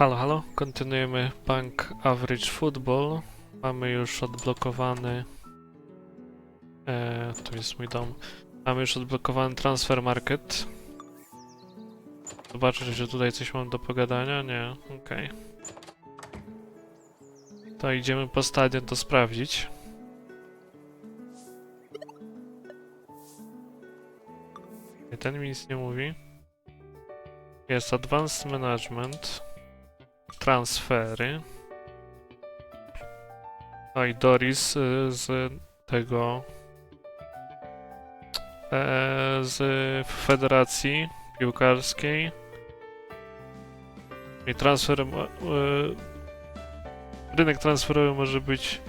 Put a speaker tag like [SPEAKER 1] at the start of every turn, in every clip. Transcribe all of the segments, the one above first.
[SPEAKER 1] Halo, halo, kontynuujemy Bank Average Football. Mamy już odblokowany. E, to jest mój dom. Mamy już odblokowany Transfer Market. Zobaczę, że tutaj coś mam do pogadania. Nie, okej. To idziemy po stadion to sprawdzić. I ten mi nic nie mówi. Jest Advanced Management. Transfery. A i Doris y, z tego. E, z Federacji Piłkarskiej. I transfer. y, rynek transferowy może być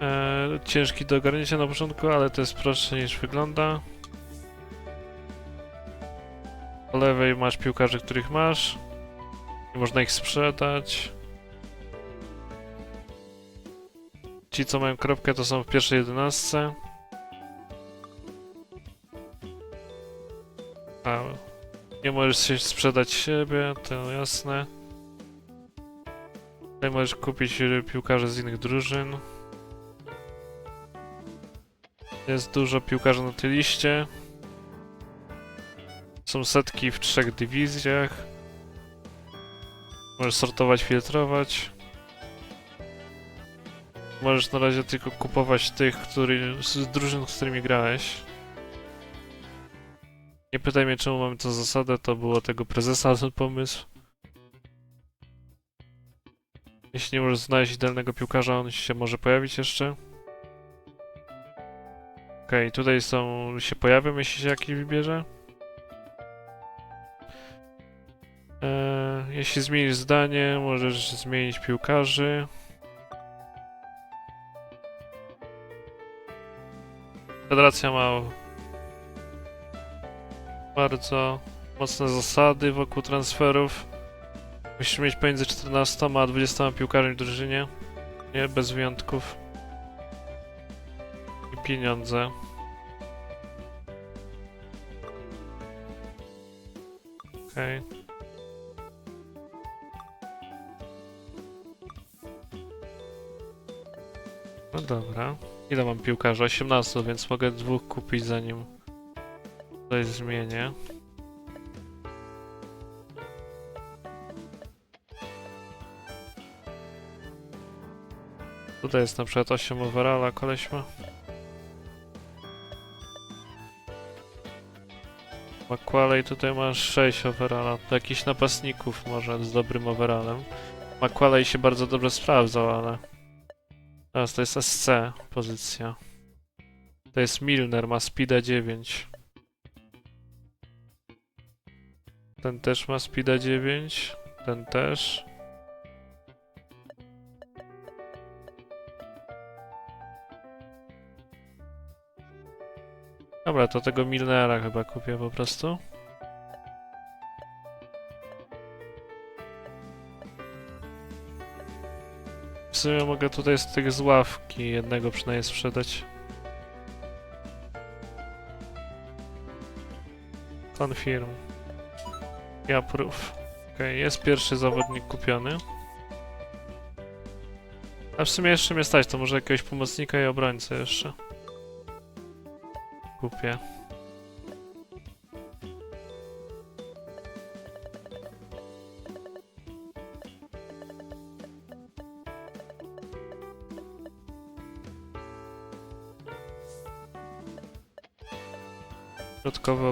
[SPEAKER 1] e, ciężki do ogarnięcia na początku, ale to jest prostsze niż wygląda. Po lewej masz piłkarzy, których masz. Można ich sprzedać. Ci, co mają kropkę, to są w pierwszej jedenastce. A, nie możesz się sprzedać siebie, to jasne. Tutaj możesz kupić piłkarzy z innych drużyn. Jest dużo piłkarzy na tej liście. Są setki w trzech dywizjach. Możesz sortować, filtrować. Możesz na razie tylko kupować tych, który, z drużyn, z którymi grałeś. Nie pytaj mnie, czemu mamy tę zasadę, to było tego prezesa ten pomysł. Jeśli nie możesz znaleźć idealnego piłkarza, on się może pojawić jeszcze. Okej, tutaj są, się pojawią, jeśli się jakiś wybierze. Eee, jeśli zmienisz zdanie, możesz zmienić piłkarzy. Federacja ma bardzo mocne zasady wokół transferów. Musisz mieć pomiędzy 14 a 20 piłkarzami w drużynie. Nie, bez wyjątków. I pieniądze. Okej. No dobra. Ile mam piłkarzy? 18, więc mogę dwóch kupić zanim coś zmienię. Tutaj jest na przykład 8 overalla, koleś ma. McQualley tutaj masz 6 overalla. To jakiś napastników może z dobrym overallem. McQualley się bardzo dobrze sprawdzał, ale... Teraz to jest SC pozycja. To jest Milner, ma speeda 9. Ten też ma speeda 9. Ten też. Dobra, to tego Milnera chyba kupię po prostu. Sumie mogę tutaj z tych z ławki jednego przynajmniej sprzedać. Confirm. I approve. Okej, jest pierwszy zawodnik kupiony. A w sumie jeszcze mnie stać, to może jakiegoś pomocnika i obrońcę jeszcze. Kupię.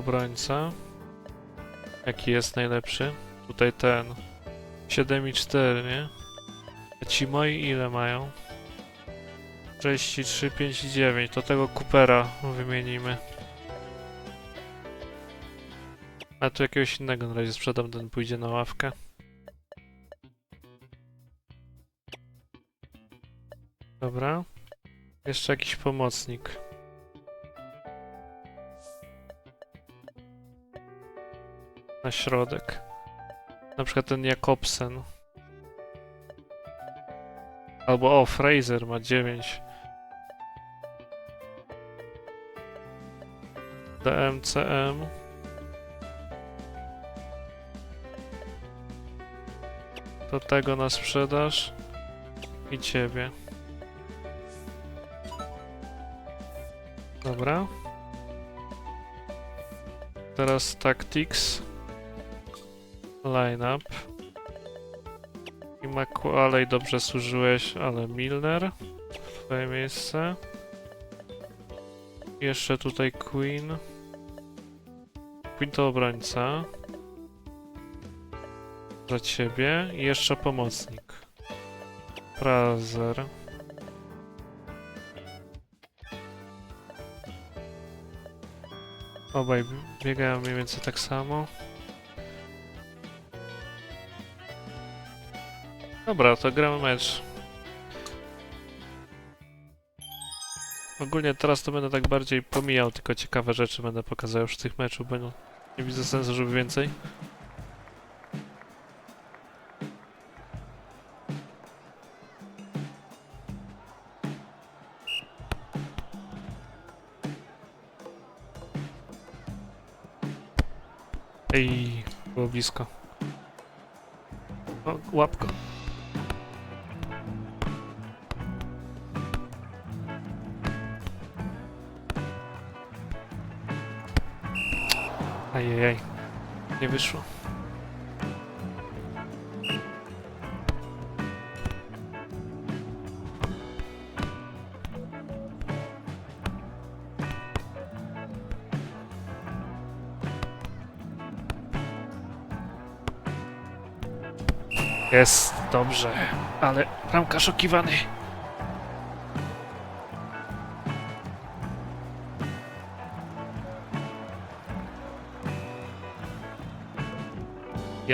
[SPEAKER 1] Obrońca. Jaki jest najlepszy? Tutaj ten. 7 i 4, nie? A ci moi ile mają? 63, 5 i 9. To tego Coopera wymienimy. A tu jakiegoś innego na razie sprzedam, ten pójdzie na ławkę. Dobra. Jeszcze jakiś pomocnik. Na środek. Na przykład ten Jakobsen. Albo o, Fraser ma 9. DMCM. To tego na sprzedaż. I ciebie. Dobra. Teraz Tactics. Lineup. I McQualley dobrze służyłeś, ale Milner. Twoje miejsce. Jeszcze tutaj Queen. Queen to obrońca. Za ciebie. I jeszcze pomocnik. Prazer. Obaj biegają mniej więcej tak samo. Dobra, to gramy mecz. Ogólnie teraz to będę tak bardziej pomijał, tylko ciekawe rzeczy będę pokazał już w tych meczu, bo nie widzę sensu, żeby więcej. Ej, było blisko. O, łapko. Ajajaj. Nie wyszło. Jest, dobrze, ale bramkarz okiwany.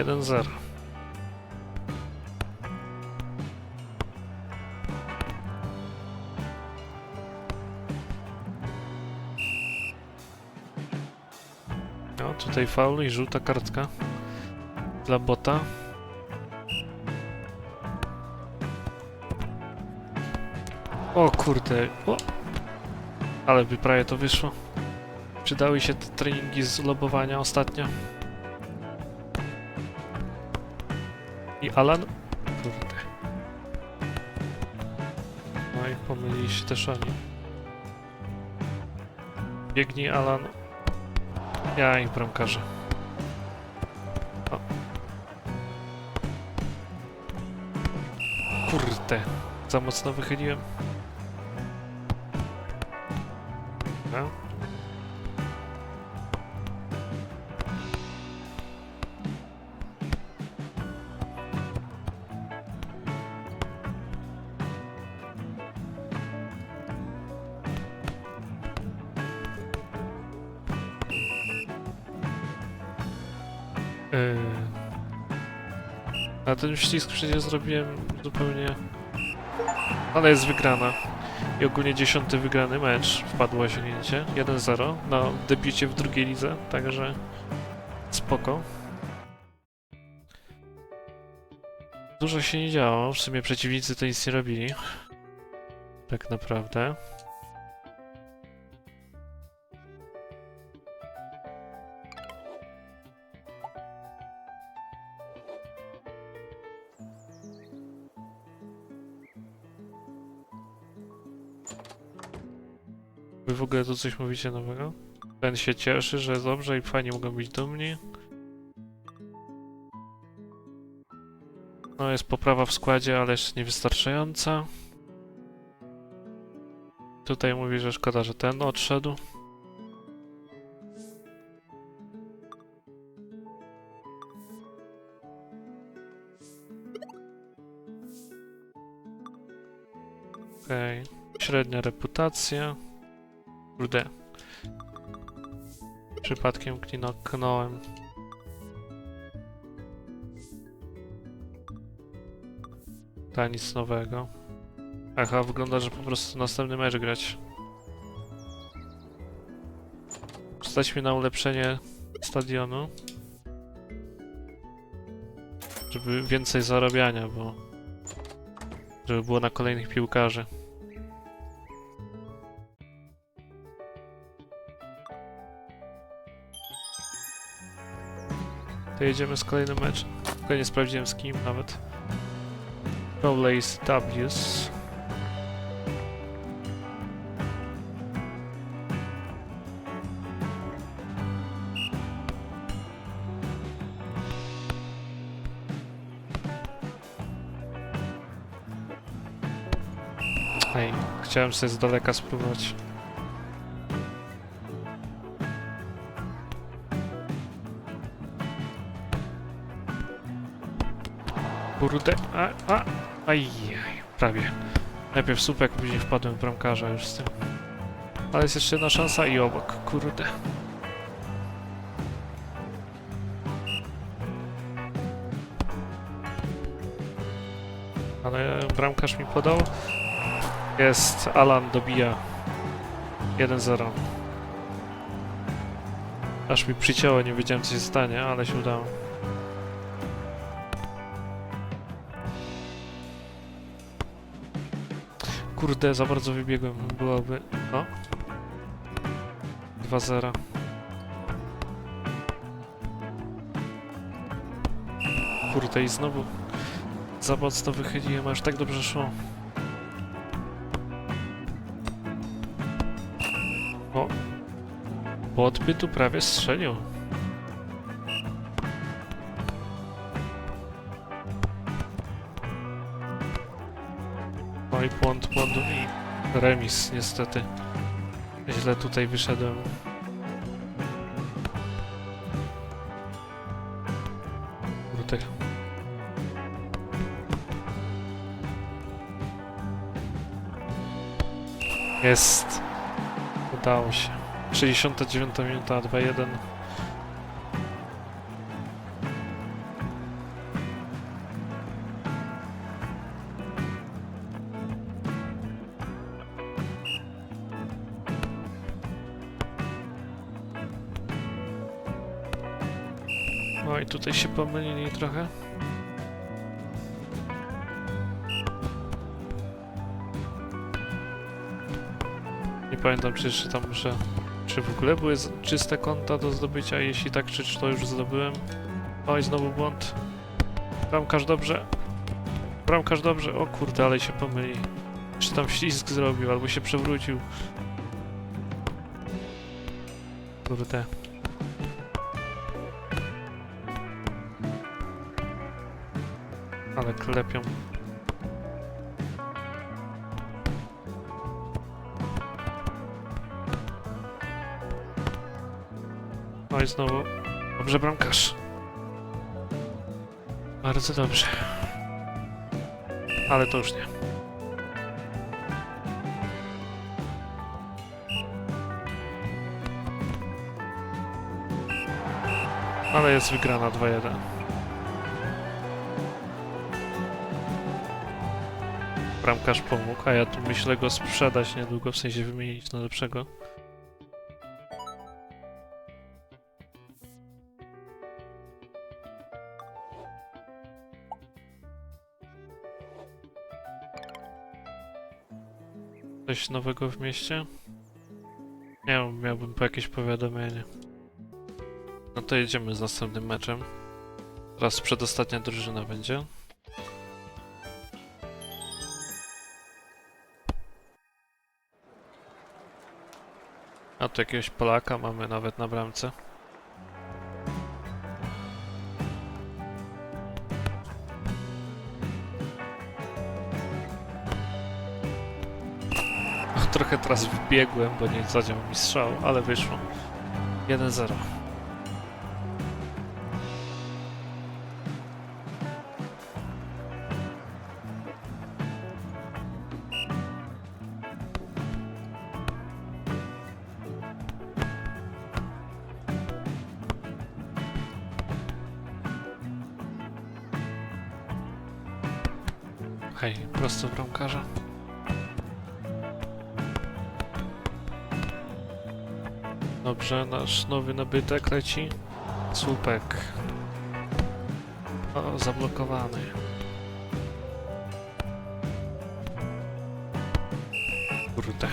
[SPEAKER 1] 1-0. No, tutaj faul i żółta kartka dla bota. O kurde, o. ale by prawie to wyszło. Przydały się te treningi z lobowania ostatnio. I Alan? Kurde. No i pomylili się też oni. Biegnij Alan. Ja ich bramkarze. Kurde. Za mocno wychyliłem. Dobra. Ten ścisk przecież zrobiłem zupełnie... Ale jest wygrana. I ogólnie dziesiąty wygrany mecz wpadło osiągnięcie 1-0 na debiucie w drugiej lidze, także spoko. Dużo się nie działo, w sumie przeciwnicy to nic nie robili. Tak naprawdę. Ogóle tu coś mówicie nowego? Ten się cieszy, że dobrze i fajnie mogą być dumni. No jest poprawa w składzie, ale jeszcze niewystarczająca. Tutaj mówi, że szkoda, że ten odszedł. Okej. Średnia reputacja. Kurde. Przypadkiem klinoknąłem. Ta nic nowego. Aha, wygląda, że po prostu następny mecz grać. Stać mi na ulepszenie stadionu. Żeby więcej zarabiania, bo... Żeby było na kolejnych piłkarzy. To jedziemy z kolejnym meczem. Tylko nie sprawdziłem z kim nawet. Rowley's W's. Ej, chciałem sobie z daleka spróbować. Kurde, a, a, aj, prawie. Najpierw słupek, później wpadłem w bramkarza już z tym. Ale jest jeszcze jedna szansa i obok, kurde. Ale bramkarz mi podał. Jest, Alan dobija. 1-0. Aż mi przycięło, nie wiedziałem co się stanie, ale się udało. Kurde, za bardzo wybiegłem. Byłoby... No. 2-0. Kurde, i znowu za mocno wychyliłem, aż tak dobrze szło. O. Bot by tu prawie strzelił. No i remis niestety. Źle tutaj wyszedłem. Kurde. Jest. Udało się. 69 minuta, 2-1. Tutaj się pomylili trochę. Nie pamiętam, czy jeszcze tam muszę... Czy w ogóle były czyste konta do zdobycia? Jeśli tak, czy, czy to już zdobyłem? Oj, znowu błąd. Bramkarz dobrze. Bramkarz dobrze. O kurde, ale się pomyli. Czy tam ślizg zrobił, albo się przewrócił. Kurde. Ale klepią. No i znowu. Dobrze, bramkarz. Bardzo dobrze. Ale to już nie. Ale jest wygrana 2-1. Bramkarz pomógł, a ja tu myślę go sprzedać niedługo, w sensie wymienić na lepszego. Coś nowego w mieście? Nie miałbym po jakieś powiadomienie. No to jedziemy z następnym meczem. Teraz przedostatnia drużyna będzie. A tu jakiegoś Polaka mamy nawet na bramce. Trochę teraz wbiegłem, bo nie zadział mi strzał, ale wyszło. 1-0. Dobrze, nasz nowy nabytek leci. Słupek. O, zablokowany. Kurde.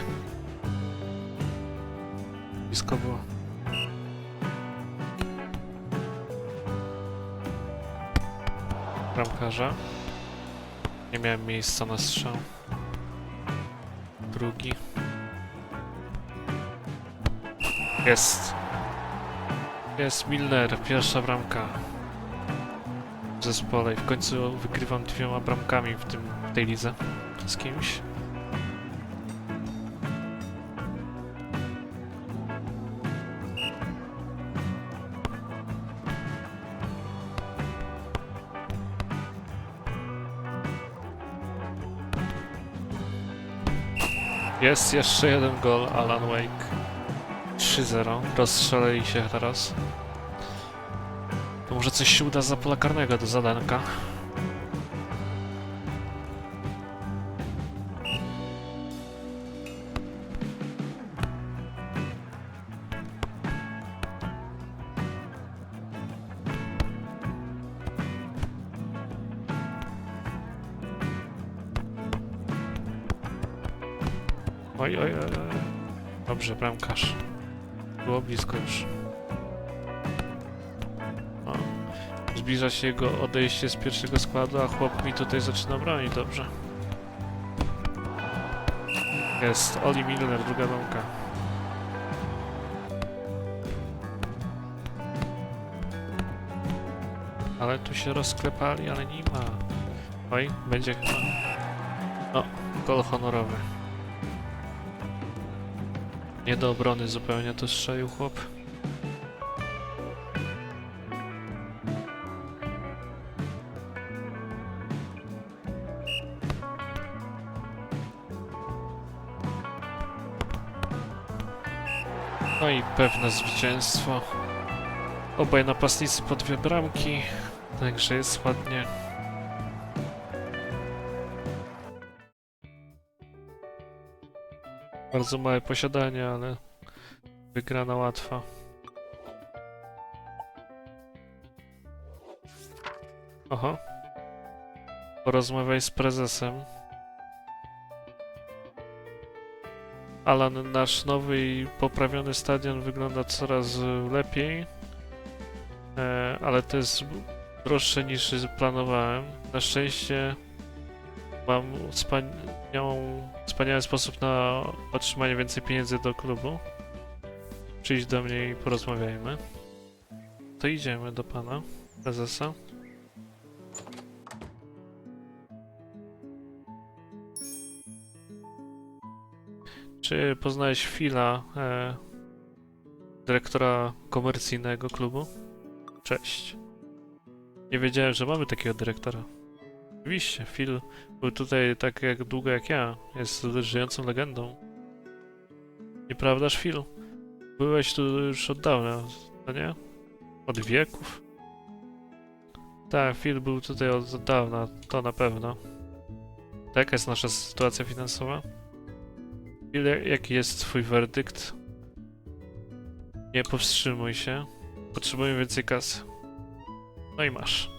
[SPEAKER 1] Blisko było. Nie miałem miejsca na strzał. Drugi. Jest. Jest Milner, pierwsza bramka. W zespole i w końcu wygrywam dwiema bramkami w, tym, w tej lidze z kimś. Jest jeszcze jeden gol, Alan Wake. 3-0. Rozstrzelili się teraz. To może coś się uda za pola karnego do zadanka. Oj, oj, oj. Dobrze, bramkarz. Było blisko już. O. Zbliża się jego odejście z pierwszego składu, a chłop mi tutaj zaczyna bronić dobrze. Jest Oli Milner, druga bramka. Ale tu się rozklepali, ale nie ma. Oj, będzie chyba. O, gol honorowy. Nie do obrony zupełnie to strzelił chłop. No i pewne zwycięstwo. Obaj napastnicy po dwie bramki, także jest ładnie. Bardzo małe posiadanie, ale wygrana łatwa. Oho. Porozmawiaj z prezesem. Alan, nasz nowy i poprawiony stadion wygląda coraz lepiej, e, ale to jest droższe niż planowałem. Na szczęście mam wspaniałą, wspaniały sposób na otrzymanie więcej pieniędzy do klubu. Przyjdź do mnie i porozmawiajmy. To idziemy do pana prezesa. Czy poznałeś Phila, e, dyrektora komercyjnego klubu? Cześć. Nie wiedziałem, że mamy takiego dyrektora. Oczywiście, Phil był tutaj tak jak długo jak ja. Jest żyjącą legendą. Nieprawdaż, Phil? Byłeś tu już od dawna, no nie? Od wieków? Tak, Phil był tutaj od dawna, to na pewno. To Jaka jest nasza sytuacja finansowa? Phil, jak- jaki jest twój werdykt? Nie powstrzymuj się. Potrzebujemy więcej kasy. No i masz.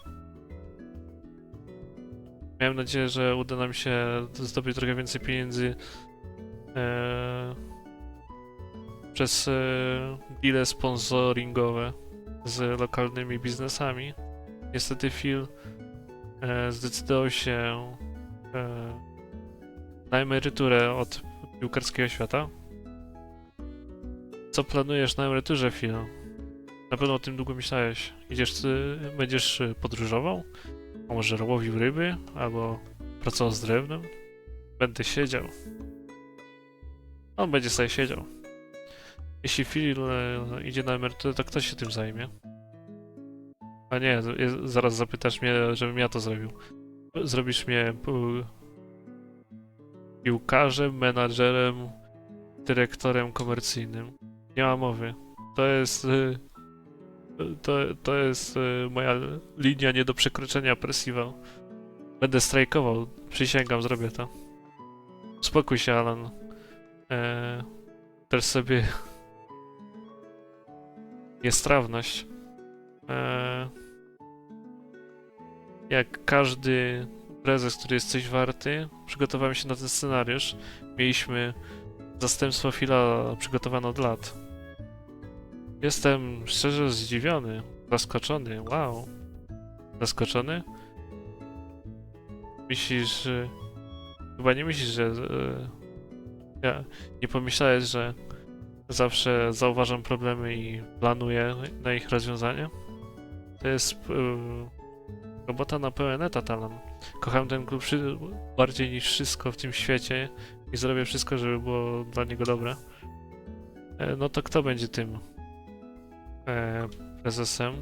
[SPEAKER 1] Miałem nadzieję, że uda nam się zdobyć trochę więcej pieniędzy e, przez e, deale sponsoringowe z lokalnymi biznesami. Niestety Phil e, zdecydował się e, na emeryturę od piłkarskiego świata. Co planujesz na emeryturze, Phil? Na pewno o tym długo myślałeś. Idziesz, y, będziesz podróżował? A może łowił ryby? Albo pracował z drewnem? Będę siedział. On będzie sobie siedział. Jeśli Phil e, idzie na emeryturę, to kto się tym zajmie? A nie, zaraz zapytasz mnie, żebym ja to zrobił. Zrobisz mnie pu- piłkarzem, menadżerem, dyrektorem komercyjnym. Nie ma mowy. To jest. To, to jest y, moja linia nie do przekroczenia, Percival. Będę strajkował. Przysięgam, zrobię to. Spokój się, Alan. Eee, też sobie. Niestrawność. Eee, jak każdy prezes, który jest coś warty, przygotowałem się na ten scenariusz. Mieliśmy zastępstwo Fila przygotowane od lat. Jestem szczerze zdziwiony, zaskoczony. Wow. Zaskoczony? myślisz, że... Chyba nie myślisz, że... e, Ja nie pomyślałeś, że zawsze zauważam problemy i planuję na ich rozwiązanie? To jest e, robota na pełen etat, Alan. Kocham ten klub bardziej niż wszystko w tym świecie i zrobię wszystko, żeby było dla niego dobre. E, No to kto będzie tym e, prezesem?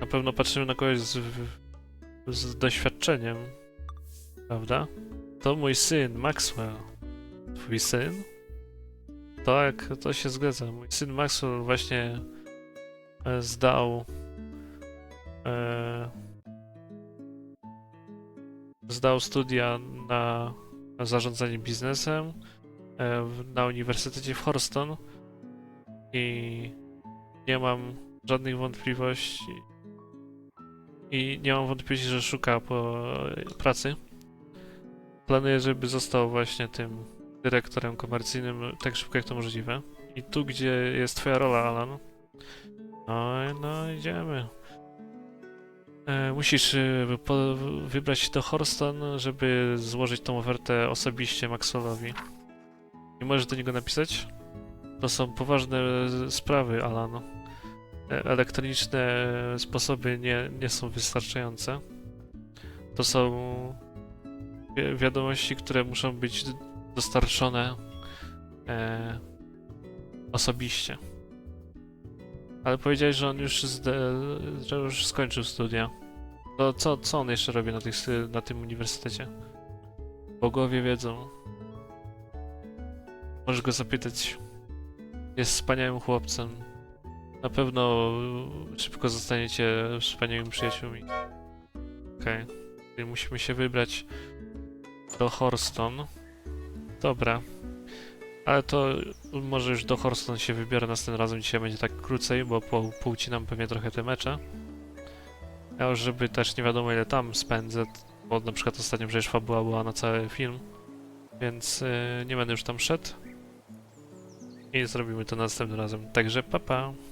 [SPEAKER 1] Na pewno patrzymy na kogoś z, z doświadczeniem, prawda? To mój syn, Maxwell. Twój syn? Tak, to się zgadza. Mój syn Maxwell właśnie e, zdał e, zdał studia na, zarządzanie biznesem e, na Uniwersytecie w Houston i nie mam żadnych wątpliwości i nie mam wątpliwości, że szuka po pracy. Planuję, żeby został właśnie tym dyrektorem komercyjnym tak szybko jak to możliwe. I tu, gdzie jest twoja rola, Alan. No, no idziemy. E, musisz e, po, wybrać się do Horston, żeby złożyć tą ofertę osobiście Maxwellowi. Nie możesz do niego napisać? To są poważne e, sprawy, Alan. E, Elektroniczne sposoby nie, nie są wystarczające. To są wi- wiadomości, które muszą być dostarczone e, osobiście. Ale powiedziałeś, że on już, że już skończył studia. To co, co on jeszcze robi na, tych, na tym uniwersytecie? Bogowie wiedzą. Możesz go zapytać. Jest wspaniałym chłopcem. Na pewno szybko zostaniecie wspaniałymi przyjaciółmi. Okej. Czyli musimy się wybrać do Horston. Dobra. Ale to może już do Horston się wybiorę następnym razem. Dzisiaj będzie tak krócej, bo po, poucinam pewnie trochę te mecze. A już żeby też nie wiadomo ile tam spędzę, bo na przykład ostatnio przecież fabuła była na cały film. Więc yy, nie będę już tam szedł. I zrobimy to następnym razem. Także papa. Pa.